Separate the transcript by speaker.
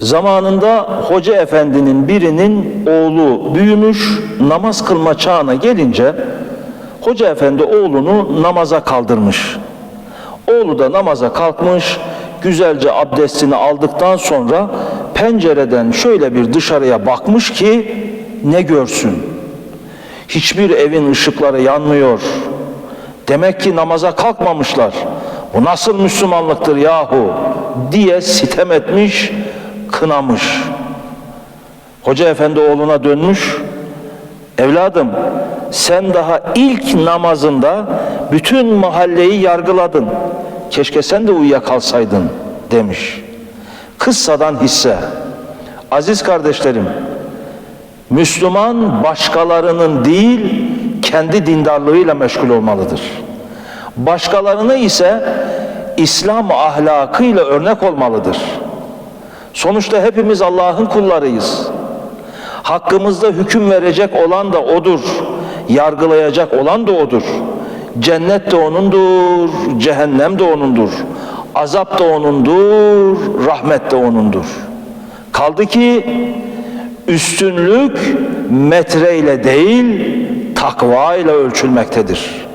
Speaker 1: Zamanında hoca efendinin birinin oğlu büyümüş, namaz kılma çağına gelince hoca efendi oğlunu namaza kaldırmış. Oğlu da namaza kalkmış, güzelce abdestini aldıktan sonra pencereden şöyle bir dışarıya bakmış ki ne görsün? Hiçbir evin ışıkları yanmıyor. Demek ki namaza kalkmamışlar. Bu nasıl Müslümanlıktır yahu diye sitem etmiş, kınamış. Hoca efendi oğluna dönmüş. Evladım sen daha ilk namazında bütün mahalleyi yargıladın. Keşke sen de uyuyakalsaydın demiş. Kıssadan hisse. Aziz kardeşlerim, Müslüman başkalarının değil kendi dindarlığıyla meşgul olmalıdır. Başkalarını ise İslam ahlakıyla örnek olmalıdır. Sonuçta hepimiz Allah'ın kullarıyız. Hakkımızda hüküm verecek olan da odur. Yargılayacak olan da odur. Cennet de onundur, cehennem de onundur. Azap da onundur, rahmet de onundur. Kaldı ki üstünlük metreyle değil takva ile ölçülmektedir.